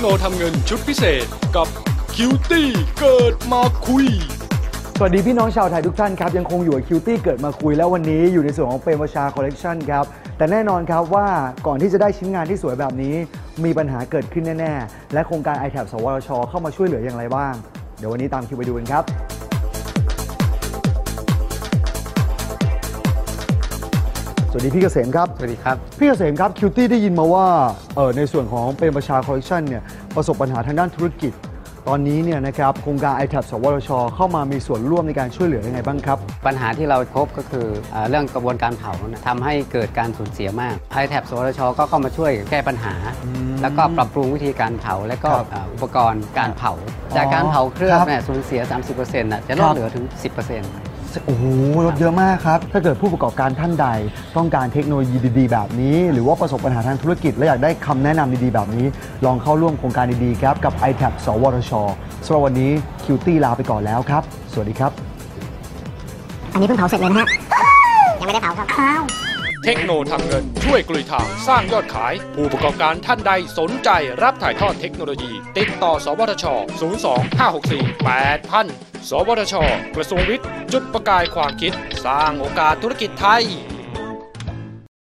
โนทำเงินชุดพิเศษกับคิวตี้เกิดมาคุย สวัสดีพี่น้องชาวไทยทุกท่านครับ ยังคงอยู่กับคิวตี้เกิดมาคุย แล้ววันนี้อยู่ในส่วนของเปรมวชาคอลเลกชันครับ แต่แน่นอนครับว่าก่อนที่จะได้ชิ้นงานที่สวยแบบนี้ มีปัญหาเกิดขึ้นแน่ ๆ และโครงการ i t a b สวทช เข้ามาช่วยเหลืออย่างไรบ้าง เดี๋ยววันนี้ตามคิวไปดูกันครับ สวัสดีพี่เกษมครับ สวัสดีครับ พี่เกษมครับคิวตี้ได้ยินมาว่าเอ่อในส่วนของเป็นประชาคอลเลคชันเนี่ยประสบปัญหาทางด้านธุรกิจ ตอนนี้เนี่ยนะครับโครงการ i t a b สวทช เข้ามามีส่วนร่วมในการช่วยเหลือยังไงบ้างครับ ปัญหาที่เราพบก็คือเอ่อเรื่องกระบวนการเผานะทำให้เกิดการสูญเสียมากไอแท็บสวทช ก็เข้ามาช่วยแก้ปัญหา แล้วก็ปรับปรุงวิธีการเผาและก็ครับเอ่ออุปกรณ์การเผา จากการเผาเครื่องครับเนี่ยสูญเสีย 30%น่ะจะลครัดบเหลือถึง 10% โอ้โหลดเยอะมากครับ ถ้าเกิดผู้ประกอบการท่านใด ต้องการเทคโนโลยีดีๆ แบบนี้ หรือว่าประสบปัญหาทางธุรกิจ และอยากได้คำแนะนำดีๆ แบบนี้ ลองเข้าร่วมโครงการดีๆ ครับ กับ i t a b สวทชสำหรับวันนี้คิวตี้ลาไปก่อนแล้วครับ สวัสดีครับ อันนี้เพิ่งเผาเสร็จเลยนะฮะยังไม่ได้เผาครับอ้าว เทคโนทำเงิน ช่วยกลุยทางสร้างยอดขาย ผู้ประกอบการท่านใดสนใจรับถ่ายทอดเทคโนโลยี ติดต่อ สวทช 02 564 8000 สวทช กระทรวงวิทย์ จุดประกายความคิด สร้างโอกาสธุรกิจไทย